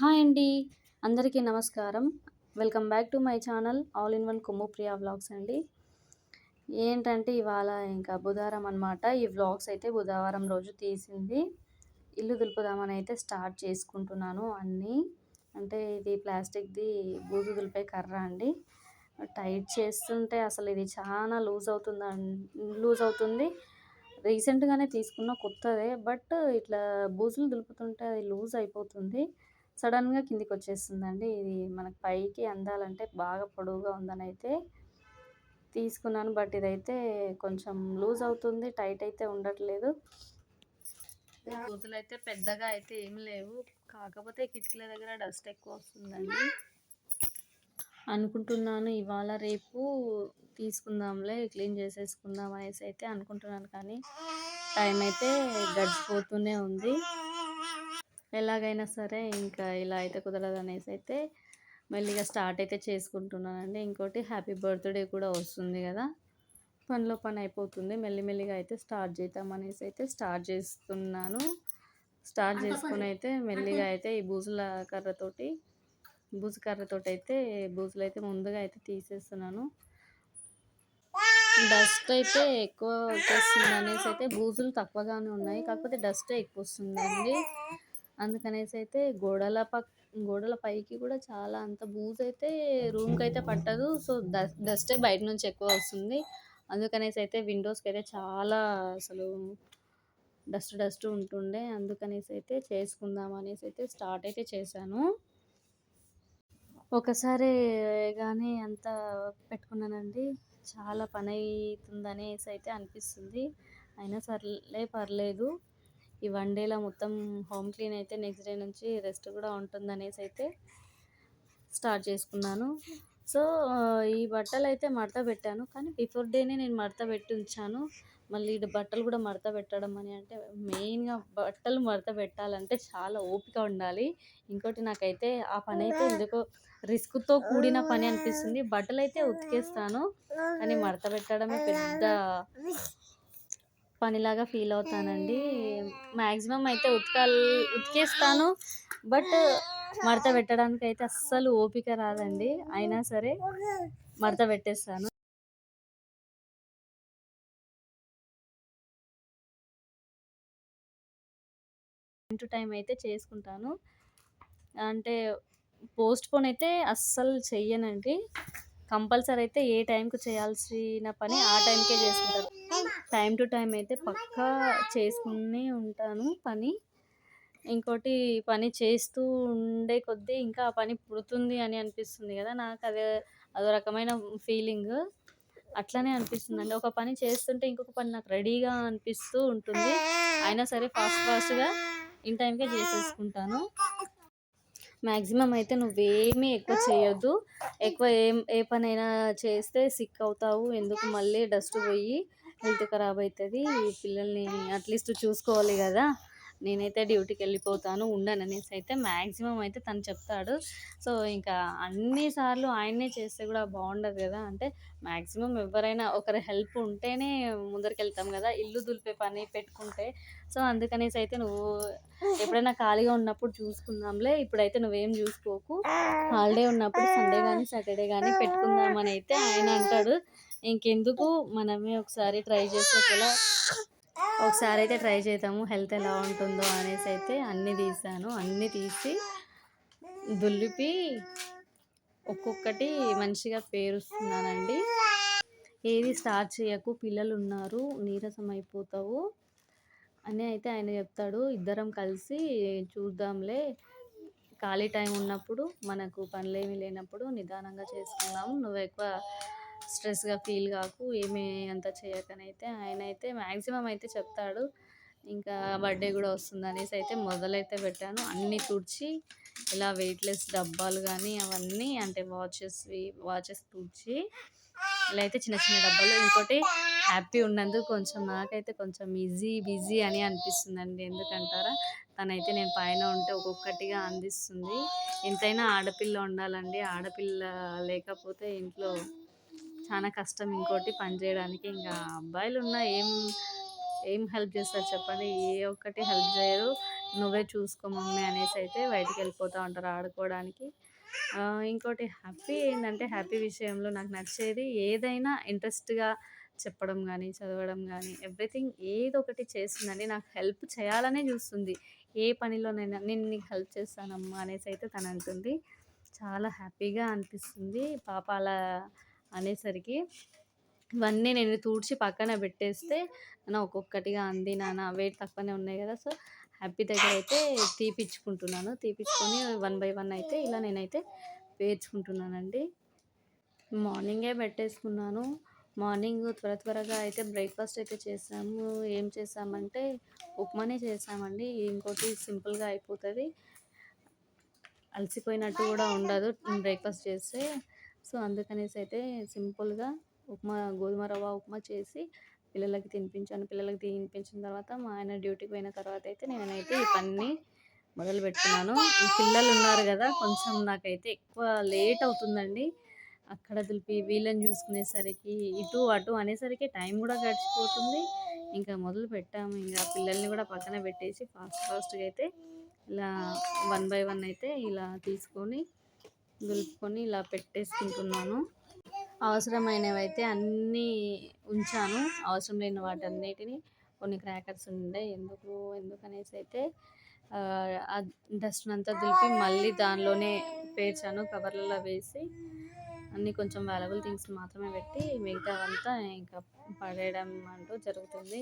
Hi అండి. అందరికీ నమస్కారం. Welcome back to my channel all in one Kommu Priya vlogs అండి. ఏంటంటే ఇవాళ ఇంకా బుధవారం అనమాట ఈ వ్లాగ్స్ అయితే బుధవారం రోజు తీసింది. ఇల్లు దులుపుదామని అయితే స్టార్ట్ చేసుకుంటున్నాను అన్నీ. అంటే ఇది ప్లాస్టిక్ది బూజు దులిపే కర్ర అండి. టైట్ చేస్తుంటే అసలు ఇది చాలా లూజ్ అవుతుంది లూజ్ అవుతుంది. రీసెంట్గానే తీసుకున్న కొత్తదే. బట్ ఇట్లా బూజులు దులుపుతుంటే అది లూజ్ అయిపోతుంది. సడన్గా కిందికి వచ్చేస్తుందండి ఇది మనకు పైకి అందాలంటే బాగా పొడవుగా ఉందని అయితే తీసుకున్నాను. బట్ ఇదైతే కొంచెం లూజ్ అవుతుంది. టైట్ అయితే ఉండట్లేదు. బూజులు అయితే పెద్దగా అయితే ఏం లేవు. కాకపోతే కిటికీల దగ్గర డస్ట్ ఎక్కువ వస్తుందండి. అనుకుంటున్నాను ఇవాళ రేపు తీసుకుందాంలే క్లీన్ చేసేసుకుందాం అనేసి అయితే అనుకుంటున్నాను. కానీ టైం అయితే గడిచిపోతూనే ఉంది. ఎలాగైనా సరే ఇంకా ఇలా అయితే కుదరదు అనేసి అయితే మెల్లిగా స్టార్ట్ అయితే చేసుకుంటున్నానండి. ఇంకోటి హ్యాపీ బర్త్డే కూడా వస్తుంది కదా. పనిలో పని అయిపోతుంది. మెల్లిమెల్లిగా అయితే స్టార్ట్ చేద్దాం అనేసి అయితే స్టార్ట్ చేస్తున్నాను. స్టార్ట్ చేసుకుని అయితే మెల్లిగా అయితే ఈ బూజుల కర్రతోటి బూజు కర్రతోటి అయితే బూజులు అయితే ముందుగా అయితే తీసేస్తున్నాను. డస్ట్ అయితే ఎక్కువ వచ్చేస్తుంది అనేసి అయితే బూజులు తక్కువగానే ఉన్నాయి. కాకపోతే డస్ట్ ఎక్కువ వస్తుందండి. అందుకనేసి అయితే గోడల పక్ గోడల పైకి కూడా చాలా అంత బూజు అయితే రూమ్కి అయితే పట్టదు. సో డస్ట్ డస్టే బయట నుంచి ఎక్కువ వస్తుంది. అందుకనేసి అయితే విండోస్కి అయితే చాలా అసలు డస్ట్ డస్ట్ ఉంటుండే. అందుకనేసి అయితే చేసుకుందాం అనేసి అయితే స్టార్ట్ అయితే చేశాను. ఒకసారి కానీ అంత పెట్టుకున్నానండి. చాలా పని అవుతుందనేసి అయితే అనిపిస్తుంది. అయినా సర్లే పర్లేదు. ఈ వన్ డేలో మొత్తం హోమ్ క్లీన్ అయితే నెక్స్ట్ డే నుంచి రెస్ట్ కూడా ఉంటుందనేసి అయితే స్టార్ట్ చేసుకున్నాను. సో ఈ బట్టలు అయితే మడత పెట్టాను. కానీ బిఫోర్ డేనే నేను మడత పెట్టి ఉంచాను. మళ్ళీ బట్టలు కూడా మడత పెట్టడం అని అంటే మెయిన్గా బట్టలు మడత పెట్టాలంటే చాలా ఓపిక ఉండాలి. ఇంకోటి నాకైతే ఆ పని అయితే ఎందుకో రిస్క్తో కూడిన పని అనిపిస్తుంది. బట్టలు అయితే ఉతికేస్తాను. కానీ మడత పెట్టడమే పెద్ద పనిలాగా ఫీల్ అవుతానండి. మ్యాక్సిమం అయితే ఉతకాలి ఉతికేస్తాను. బట్ మడత పెట్టడానికి అయితే అస్సలు ఓపిక రాదండి. అయినా సరే మడత పెట్టేస్తాను. టు టైం అయితే చేసుకుంటాను. అంటే పోస్ట్ పోన్ అయితే అస్సలు చెయ్యనండి. కంపల్సరీ అయితే ఏ టైంకి చేయాల్సిన పని ఆ టైంకే చేసుకుంటాను. టైం టు టైం అయితే పక్కా చేసుకునే ఉంటాను పని. ఇంకోటి పని చేస్తూ ఉండే కొద్దీ ఇంకా ఆ పని పుడుతుంది అని అనిపిస్తుంది కదా నాకు అదే అదో రకమైన ఫీలింగ్. అట్లనే అనిపిస్తుందండి. ఒక పని చేస్తుంటే ఇంకొక పని నాకు రెడీగా అనిపిస్తూ ఉంటుంది. అయినా సరే ఫాస్ట్ ఫాస్ట్గా ఇన్ టైంకే చేసేసుకుంటాను. మ్యాక్సిమం అయితే నువ్వేమీ ఎక్కువ చేయొద్దు. ఎక్కువ ఏం ఏ పనైనా చేస్తే సిక్ అవుతావు. ఎందుకు మళ్ళీ డస్ట్ పోయి హెల్త్ ఖరాబ్ అవుతుంది పిల్లల్ని అట్లీస్ట్ చూసుకోవాలి కదా. నేనైతే డ్యూటీకి వెళ్ళిపోతాను ఉండను అనేసి అయితే మ్యాక్సిమం అయితే తను చెప్తాడు. సో ఇంకా అన్నిసార్లు ఆయన్నే చేస్తే కూడా బాగుండదు కదా. అంటే మ్యాక్సిమం ఎవరైనా ఒకరి హెల్ప్ ఉంటేనే ముందరికెళ్తాం కదా ఇల్లు దులిపే పని పెట్టుకుంటే. సో అందుకనేసి అయితే నువ్వు ఎప్పుడైనా ఖాళీగా ఉన్నప్పుడు చూసుకుందాంలే ఇప్పుడైతే నువ్వేం చూసుకోకు. హాలిడే ఉన్నప్పుడు సండే కానీ సాటర్డే కానీ పెట్టుకుందామని అయితే ఆయన అంటాడు. ఇంకెందుకు? మనమే ఒకసారి ట్రై చేసేలా ఒకసారి అయితే ట్రై చేద్దాము హెల్త్ ఎలా ఉంటుందో అనేసి అయితే అన్నీ తీసాను. అన్నీ తీసి దులిపి ఒక్కొక్కటి మంచిగా పేరుస్తున్నానండి. ఏది స్టార్ట్ చేయకు పిల్లలు ఉన్నారు నీరసం అయిపోతావు అని అయితే ఆయన చెప్తాడు. ఇద్దరం కలిసి చూద్దాంలే. ఖాళీ టైం ఉన్నప్పుడు మనకు పనులేమీ లేనప్పుడు నిదానంగా చేసుకుందాము నువ్వు ఎక్కువ స్ట్రెస్గా ఫీల్ కాకు ఏమీ అంత చేయకనైతే ఆయన అయితే మ్యాక్సిమం అయితే చెప్తాడు. ఇంకా బర్త్డే కూడా వస్తుంది అనేసి అయితే మొదలైతే పెట్టాను. అన్నీ తుడిచి ఇలా వెయిట్లెస్ డబ్బాలు కానీ అవన్నీ అంటే వాచెస్వి వాచెస్ తుడిచి ఇలా అయితే చిన్న చిన్న డబ్బాలు. ఇంకోటి హ్యాపీ ఉన్నందుకు కొంచెం నాకైతే కొంచెం ఈజీ బిజీ అని అనిపిస్తుందండి. ఎందుకంటారా? తనైతే నేను పైన ఉంటే ఒక్కొక్కటిగా అందిస్తుంది. ఎంతైనా ఆడపిల్ల ఉండాలండి. ఆడపిల్ల లేకపోతే ఇంట్లో చాలా కష్టం ఇంకోటి పని చేయడానికి. ఇంకా అబ్బాయిలు ఉన్న ఏం ఏం హెల్ప్ చేస్తారు చెప్పండి? ఏ ఒక్కటి హెల్ప్ చేయరు. నువ్వే చూసుకో మమ్మీ అనేసి అయితే బయటికి వెళ్ళిపోతూ ఉంటారు ఆడుకోవడానికి. ఇంకోటి హ్యాపీ ఏంటంటే హ్యాపీ విషయంలో నాకు నచ్చేది ఏదైనా ఇంట్రెస్ట్గా చెప్పడం కానీ చదవడం కానీ ఎవ్రీథింగ్ ఏదో ఒకటి చేస్తుందండి. నాకు హెల్ప్ చేయాలనే చూస్తుంది. ఏ పనిలోనైనా నేను నీకు హెల్ప్ చేస్తానమ్మా అనేసి అయితే తను అంటుంది చాలా హ్యాపీగా అనిపిస్తుంది. పాప అలా అనేసరికి ఇవన్నీ నేను తూడ్చి పక్కన పెట్టేస్తే నా ఒక్కొక్కటిగా అంది నాన్న వెయిట్ తక్కువనే ఉన్నాయి కదా సో హ్యాపీ దగ్గర అయితే తీపిచ్చుకుంటున్నాను. తీపిచ్చుకొని వన్ బై వన్ అయితే ఇలా నేనైతే పేర్చుకుంటున్నానండి. మార్నింగే పెట్టేసుకున్నాను. మార్నింగ్ త్వర త్వరగా అయితే బ్రేక్ఫాస్ట్ అయితే చేసాము. ఏం చేసామంటే ఉప్మానే చేసామండి. ఇంకోటి సింపుల్గా అయిపోతుంది. అలసిపోయినట్టు కూడా ఉండదు బ్రేక్ఫాస్ట్ చేస్తే. సో అందుకనేసి అయితే సింపుల్గా ఉప్మా గోధుమ రవ్వ ఉప్మా చేసి పిల్లలకి తినిపించాను. పిల్లలకి తినిపించిన తర్వాత మా ఆయన డ్యూటీకి పోయిన తర్వాత అయితే నేనైతే ఈ పని మొదలు పెట్టుకున్నాను పిల్లలు ఉన్నారు కదా కొంచెం నాకైతే ఎక్కువ లేట్ అవుతుందండి. అక్కడ దులిపి వీళ్ళని చూసుకునేసరికి ఇటు అటు అనేసరికి టైం కూడా గడిచిపోతుంది. ఇంకా మొదలు పెట్టాము. ఇంకా పిల్లల్ని కూడా పక్కన పెట్టేసి ఫాస్ట్ ఫాస్ట్గా అయితే ఇలా వన్ బై వన్ అయితే ఇలా తీసుకొని దులుపుకొని ఇలా పెట్టేసుకుంటున్నాను. అవసరమైనవి అయితే అన్నీ ఉంచాను. అవసరం లేని వాటన్నిటిని కొన్ని క్రాకర్స్ ఉండే. ఎందుకు? ఎందుకనేసి అయితే ఆ డస్ట్ అంతా దులిపి మళ్ళీ దానిలోనే పేర్చాను కవర్లలో వేసి. అన్నీ కొంచెం వాల్యుబుల్ థింగ్స్ మాత్రమే పెట్టి మిగతావంతా ఇంకా పడేయడం అంటూ జరుగుతుంది.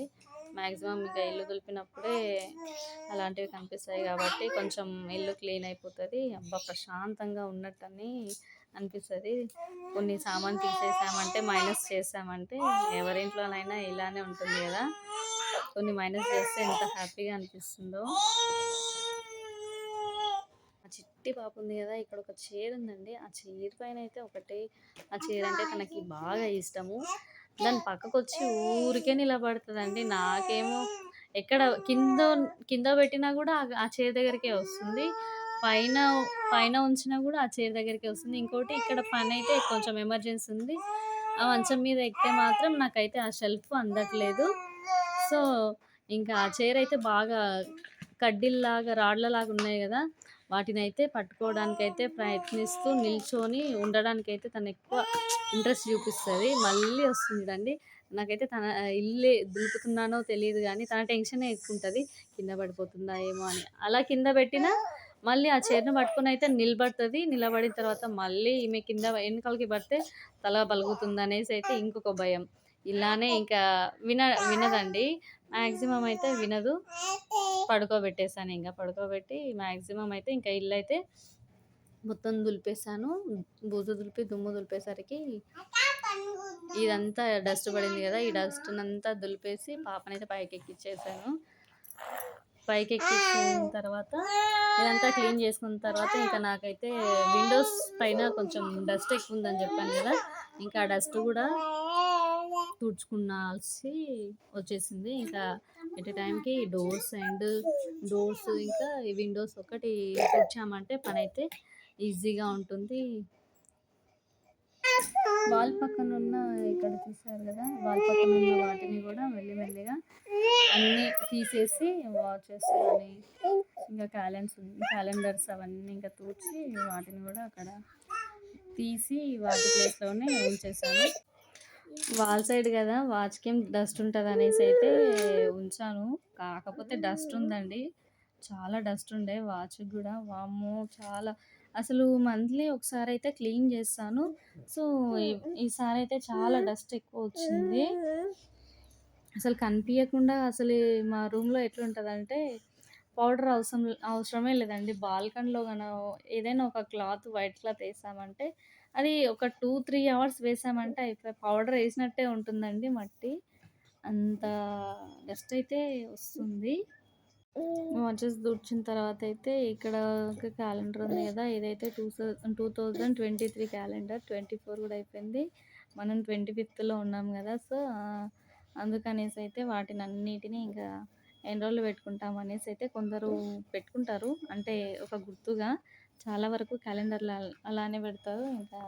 మ్యాక్సిమం ఇంకా ఇల్లు దులిపినప్పుడే అలాంటివి కనిపిస్తాయి కాబట్టి కొంచెం ఇల్లు క్లీన్ అయిపోతుంది. అబ్బా ప్రశాంతంగా ఉన్నట్టని అనిపిస్తుంది. కొన్ని సామాన్ తీసేసామంటే మైనస్ చేసామంటే ఎవరింట్లోనైనా ఇలానే ఉంటుంది కదా. కొన్ని మైనస్ చేస్తే ఎంత హ్యాపీగా అనిపిస్తుందో. పుట్టి పాప ఉంది కదా ఇక్కడ ఒక చీర ఉందండి. ఆ చీర పైన అయితే ఒకటి ఆ చీర అంటే తనకి బాగా ఇష్టము. దాని పక్కకు వచ్చి ఊరికే నిలబడుతుందండి. నాకేమో ఎక్కడ కింద కింద పెట్టినా కూడా ఆ- చీర దగ్గరికే వస్తుంది. పైన పైన ఉంచినా కూడా ఆ చీర దగ్గరికే వస్తుంది. ఇంకోటి ఇక్కడ పని అయితే కొంచెం ఎమర్జెన్సీ ఉంది. ఆ మంచం మీద ఎక్కితే మాత్రం నాకైతే ఆ షెల్ఫ్ అందట్లేదు. సో ఇంకా ఆ చీర అయితే బాగా కడ్డీల్లాగా రాడ్లలాగా ఉన్నాయి కదా. వాటిని అయితే పట్టుకోవడానికి అయితే ప్రయత్నిస్తూ నిల్చొని ఉండడానికి అయితే తను ఎక్కువ ఇంట్రెస్ట్ చూపిస్తుంది. మళ్ళీ వస్తుంది చూడండి. నాకైతే తన ఇల్లే దులుపుతున్నానో తెలియదు కానీ తన టెన్షనే ఎక్కువ ఉంటుంది కింద పడిపోతుందా ఏమో అని. అలా కింద పెట్టినా మళ్ళీ ఆ చైర్ను పట్టుకుని అయితే నిలబడుతుంది. నిలబడిన తర్వాత మళ్ళీ ఈమె కింద వెనుకలకి పడితే తల పలుగుతుంది అనేసి అయితే ఇంకొక భయం. ఇలానే ఇంకా విన వినదండి. మ్యాక్సిమం అయితే వినదు. పడుకోబెట్టేసాను ఇంకా పడుకోబెట్టి మ్యాక్సిమం అయితే ఇంకా ఇల్లు అయితే మొత్తం దులిపేసాను బూజు దులిపి దుమ్ము దులిపేసరికి ఇదంతా డస్ట్ పడింది కదా ఈ డస్ట్ అంతా దులిపేసి పాపనైతే పైకి ఎక్కిచ్చేసాను పైకి ఎక్కించిన తర్వాత ఇదంతా క్లీన్ చేసుకున్న తర్వాత ఇంకా నాకైతే విండోస్ పైన కొంచెం డస్ట్ ఎక్కువ ఉందని చెప్పాను కదా ఇంకా ఆ డస్ట్ కూడా తుడుచుకున్నాల్సి వచ్చేసింది. ఇంకా ఎట్ టైంకి డోర్స్ అండ్ డోర్స్ ఇంకా విండోస్ ఒకటి తుడిచామంటే పని అయితే ఈజీగా ఉంటుంది. వాల్ పక్కన ఉన్న ఇక్కడ తీసారు కదా వాల్ పక్కన ఉన్న వాటిని కూడా మెల్లిమెల్లిగా అన్నీ తీసేసి వాచెస్ అని ఇంకా క్యాలెండర్స్ క్యాలెండర్స్ అవన్నీ ఇంకా తూర్చి వాటిని కూడా అక్కడ తీసి వాటి ప్లేస్లోనే ఉంచేసాను. వాల్ సైడ్ కదా వాచ్కి ఏం డస్ట్ ఉంటుంది అనేసి అయితే ఉంచాను. కాకపోతే డస్ట్ ఉందండి. చాలా డస్ట్ ఉండే వాచ్ కూడా. వామ్మో చాలా. అసలు మంత్లీ ఒకసారి అయితే క్లీన్ చేస్తాను. సో ఈసారి అయితే చాలా డస్ట్ ఎక్కువ వచ్చింది. అసలు కనిపించకుండా అసలు మా రూమ్లో ఎట్లుంటుందంటే పౌడర్ అవసరం అవసరమే లేదండి. బాల్కనీలో కన ఏదైనా ఒక క్లాత్ వైట్ క్లాత్ వేసామంటే అది ఒక టూ త్రీ అవర్స్ వేసామంటే అయిపోయి పౌడర్ వేసినట్టే ఉంటుందండి మట్టి. అంత డస్ట్ అయితే వస్తుంది. వాచెస్ తుడిచిన తర్వాత అయితే ఇక్కడ ఒక క్యాలెండర్ ఉంది కదా ఇదైతే two two thousand twenty three calendar. Twenty four కూడా అయిపోయింది. మనం ట్వంటీ ఫిఫ్త్లో ఉన్నాం కదా సో అందుకనేసి అయితే వాటిని అన్నిటిని ఇంకా ఎన్ని రోజులు పెట్టుకుంటాం అనేసి అయితే కొందరు పెట్టుకుంటారు. అంటే ఒక గుర్తుగా చాలా వరకు క్యాలెండర్లు అలానే పెడతారు. ఇంకా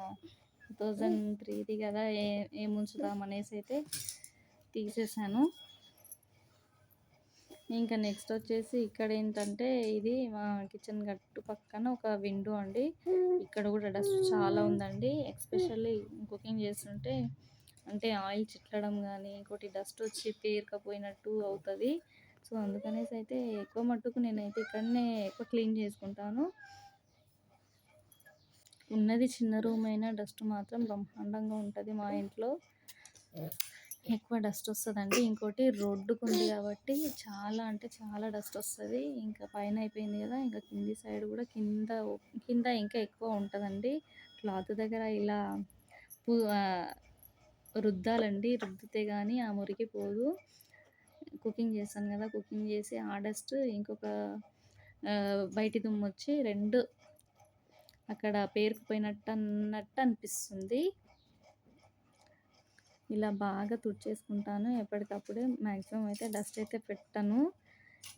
టూ థౌజండ్ త్రీది కదా ఏ ఏం ఉంచుదాం అనేసి అయితే తీసేసాను. ఇంకా నెక్స్ట్ వచ్చేసి ఇక్కడ ఏంటంటే ఇది మా కిచెన్ గట్టు పక్కన ఒక విండో అండి. ఇక్కడ కూడా డస్ట్ చాలా ఉందండి. ఎక్స్పెషల్లీ కుకింగ్ చేస్తుంటే అంటే ఆయిల్ చిట్లడం కానీ ఇంకోటి డస్ట్ వచ్చి పేరుకపోయినట్టు అవుతుంది. సో అందుకనేసి అయితే ఎక్కువ మట్టుకు నేనైతే ఇక్కడనే ఎక్కువ క్లీన్ చేసుకుంటాను. ఉన్నది చిన్న రూమ్ అయినా డస్ట్ మాత్రం బ్రహ్మాండంగా ఉంటుంది మా ఇంట్లో. ఎక్కువ డస్ట్ వస్తుందండి. ఇంకోటి రోడ్డుకు ఉంది కాబట్టి చాలా అంటే చాలా డస్ట్ వస్తుంది. ఇంకా పైన అయిపోయింది కదా ఇంకా కింది సైడ్ కూడా కింద కింద ఇంకా ఎక్కువ ఉంటుందండి. క్లాత్ దగ్గర ఇలా పూ రుద్దాలండి. రుద్దితే కానీ ఆ మురికి పోదు. కుకింగ్ చేస్తాను కదా కుకింగ్ చేసి ఆ డస్ట్ ఇంకొక బయటి దుమ్ము వచ్చి రెండు అక్కడ పేరుకుపోయినట్టు అన్నట్టు అనిపిస్తుంది. ఇలా బాగా తుడిచేసుకుంటాను. ఎప్పటికప్పుడే మ్యాక్సిమం అయితే డస్ట్ అయితే పెట్టను.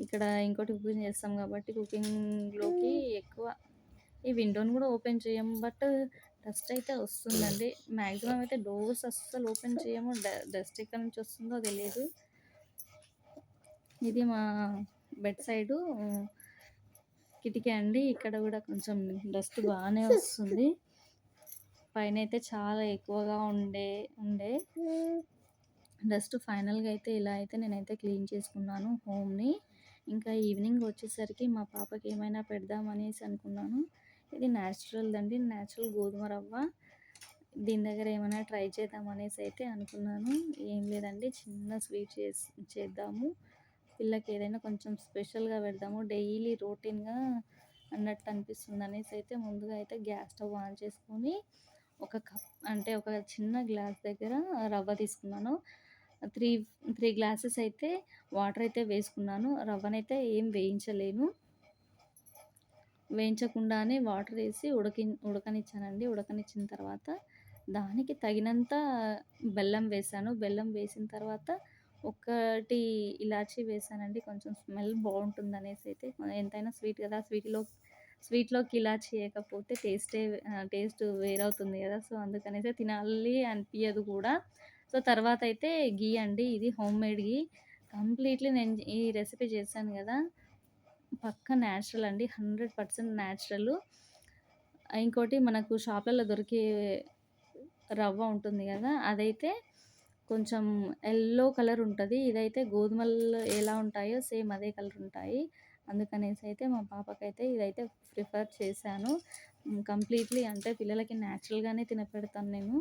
ఇక్కడ ఇంకోటి కుకింగ్ చేస్తాం కాబట్టి కుకింగ్లోకి ఎక్కువ ఈ విండోని కూడా ఓపెన్ చేయము బట్ డస్ట్ అయితే వస్తుందండి. మ్యాక్సిమం అయితే డోర్స్ అస్సలు ఓపెన్ చేయము. డస్ట్ ఎక్కడి నుంచి వస్తుందో తెలియదు. ఇది మా బెడ్ సైడు కిటికీ అండి. ఇక్కడ కూడా కొంచెం డస్ట్ బాగానే వస్తుంది. పైన అయితే చాలా ఎక్కువగా ఉండే ఉండే. డస్ట్ ఫైనల్గా అయితే ఇలా అయితే నేనైతే క్లీన్ చేసుకున్నాను హోమ్ని. ఇంకా ఈవినింగ్ వచ్చేసరికి మా పాపకి ఏమైనా పెడదామనేసి అనుకున్నాను. ఇది న్యాచురల్ అండి న్యాచురల్ గోధుమ రవ్వ. దీని దగ్గర ఏమైనా ట్రై చేద్దాం అనేసి అయితే అనుకున్నాను. ఏం లేదండి చిన్న స్వీట్ చేసి చేద్దాము. పిల్లకి ఏదైనా కొంచెం స్పెషల్గా పెడదాము డైలీ రొటీన్గా అన్నట్టు అనిపిస్తుంది అనేసి అయితే ముందుగా అయితే గ్యాస్ స్టవ్ ఆన్ చేసుకొని ఒక కప్ అంటే ఒక చిన్న గ్లాస్ దగ్గర రవ్వ తీసుకున్నాను. త్రీ త్రీ గ్లాసెస్ అయితే వాటర్ అయితే వేసుకున్నాను. రవ్వనైతే ఏం వేయించలేను. వేయించకుండానే వాటర్ వేసి ఉడకి ఉడకనిచ్చానండి. ఉడకనిచ్చిన తర్వాత దానికి తగినంత బెల్లం వేసాను. బెల్లం వేసిన తర్వాత ఒకటి ఇలాచీ వేసానండి. కొంచెం స్మెల్ బాగుంటుంది అనేసి అయితే ఎంతైనా స్వీట్ కదా స్వీట్లో స్వీట్లోకి ఇలాచి వేయకపోతే టేస్టే టేస్ట్ వేరవుతుంది కదా. సో అందుకనేసి తినాలి అనిపించదు కూడా. సో తర్వాత అయితే గీ అండి ఇది హోమ్ మేడ్ గీ. కంప్లీట్లీ నేను ఈ రెసిపీ చేశాను కదా. పక్క న్యాచురల్ అండి హండ్రెడ్ పర్సెంట్ న్యాచురల్. ఇంకోటి మనకు షాప్లలో దొరికే రవ్వ ఉంటుంది కదా అదైతే కొంచెం ఎల్లో కలర్ ఉంటుంది. ఇదైతే గోధుమలు ఎలా ఉంటాయో సేమ్ అదే కలర్ ఉంటాయి. అందుకనేసి అయితే మా పాపకైతే ఇదైతే ప్రిఫర్ చేశాను. కంప్లీట్లీ అంటే పిల్లలకి న్యాచురల్గానే తినపెడతాను నేను.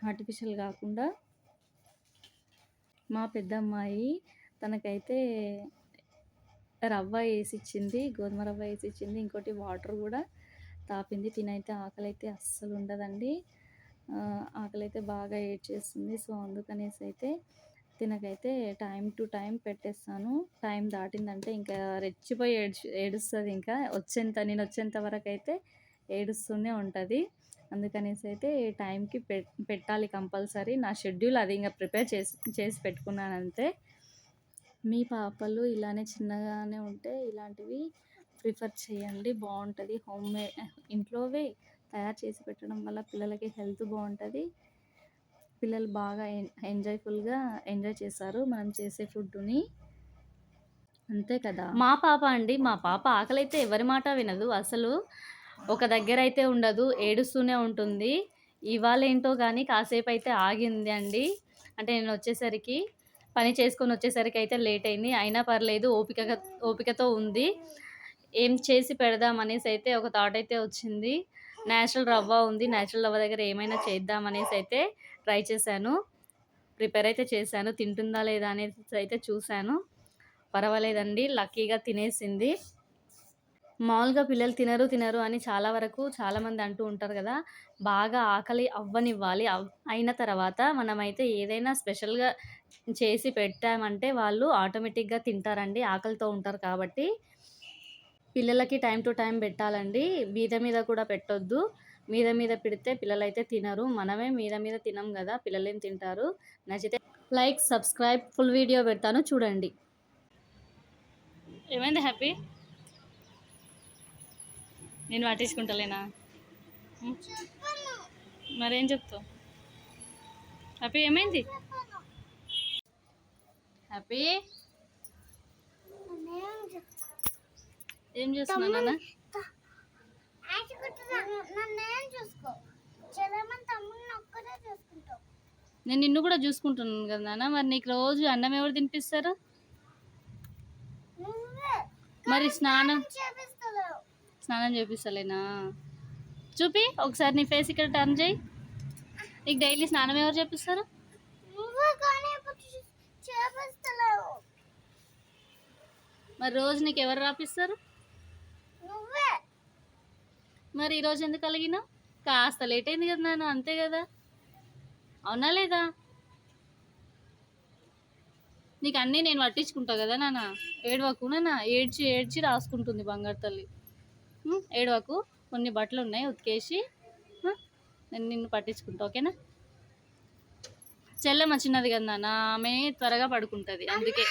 ఆర్టిఫిషియల్ కాకుండా. మా పెద్దమ్మాయి తనకైతే రవ్వ వేసి ఇచ్చింది గోధుమ రవ్వ వేసి ఇచ్చింది ఇంకోటి వాటర్ కూడా తాపింది. తినైతే ఆకలి అయితే అస్సలు ఉండదండి. ఆకలి అయితే బాగా ఏడ్ చేస్తుంది సో అందుకనేసి అయితే తినకైతే టైం టు టైం పెట్టేస్తాను. టైం దాటిందంటే ఇంకా రెచ్చిపోయి ఏడ్చి ఏడుస్తుంది ఇంకా. వచ్చేంత నేను వచ్చేంత వరకు అయితే ఏడుస్తూనే ఉంటుంది. అందుకనేసి అయితే టైంకి పెట్టాలి కంపల్సరీ. నా షెడ్యూల్ అది ఇంకా ప్రిపేర్ చేసి చేసి పెట్టుకున్నాను అంతే మీ పాపలు ఇలానే చిన్నగానే ఉంటే ఇలాంటివి ప్రిఫర్ చేయండి. బాగుంటుంది. హోమ్ మే ఇంట్లోవే తయారు చేసి పెట్టడం వల్ల పిల్లలకి హెల్త్ బాగుంటుంది. పిల్లలు బాగా ఎంజాయ్ఫుల్గా ఎంజాయ్ చేస్తారు. మనం చేసే ఫుడ్ని అంతే కదా? మా పాప అండి మా పాప ఆకలి అయితే ఎవరి మాట వినదు. అసలు ఒక దగ్గర అయితే ఉండదు ఏడుస్తూనే ఉంటుంది. ఇవాళ ఏంటో కానీ కాసేపు అయితే ఆగింది అండి. అంటే నేను వచ్చేసరికి పని చేసుకొని వచ్చేసరికి అయితే లేట్ అయింది. అయినా పర్లేదు ఓపికగా ఓపికతో ఉంది. ఏం చేసి పెడదాం అనేసి అయితే ఒక థాట్ అయితే వచ్చింది. నేచురల్ రవ్వ ఉంది. నేచురల్ రవ్వ దగ్గర ఏమైనా చేద్దాం అనేసి అయితే ట్రై చేశాను. ప్రిపేర్ అయితే చేశాను. తింటుందా లేదా అనేది అయితే చూశాను. పర్వాలేదండి. లక్కీగా తినేసింది. మామూలుగా పిల్లలు తినరు తినరు అని చాలా వరకు చాలామంది అంటూ ఉంటారు కదా. బాగా ఆకలి అవ్వనివ్వాలి. అయిన తర్వాత మనమైతే ఏదైనా స్పెషల్గా చేసి పెట్టామంటే వాళ్ళు ఆటోమేటిక్గా తింటారండి. ఆకలితో ఉంటారు కాబట్టి పిల్లలకి టైం టు టైం పెట్టాలండి. మీద మీద కూడా పెట్టొద్దు. మీద మీద పెడితే పిల్లలు అయితే తినరు. మనమే మీద మీద తినం కదా పిల్లలేం తింటారు. నచ్చితే లైక్ సబ్స్క్రైబ్ ఫుల్ వీడియో పెడతాను చూడండి. ఏమైంది హ్యాపీ? నేను పట్టించుకుంటలేనా? మరేం చెప్తావు? హ్యాపీ ఏమైంది? హ్యాపీ నేను చెప్తా. ఏం చేస్తున్నావు నాన్న? నేను నిన్ను కూడా చూసుకుంటున్నాను కదా నాన్న. మరి నీకు రోజు అన్నం ఎవరు తినిపిస్తారు? మరి స్నానం స్నానం చేపిస్తలేనా? చూపి ఒకసారి నీ ఫేస్ ఇక్కడ టర్న్ చేయి. నీకు డైలీ స్నానం ఎవరు చేపిస్తారు? మరి రోజు నీకు ఎవరు రాపిస్తారు? మరి ఈరోజు ఎందుకు కలిగినావు కాస్త లేట్ అయింది కదా నాన్న అంతే కదా? అవునా లేదా? నీకు అన్నీ నేను పట్టించుకుంటా కదా నాన్న? ఏడవకు నాన్న ఏడ్చి ఏడ్చి రాసుకుంటుంది బంగారు తల్లి. ఏడవకు కొన్ని బట్టలు ఉన్నాయి ఉతికేసి నేను నిన్ను పట్టించుకుంటా ఓకేనా? చెల్లెమ్మ చిన్నది కదా నాన్న ఆమె త్వరగా పడుకుంటుంది అందుకే.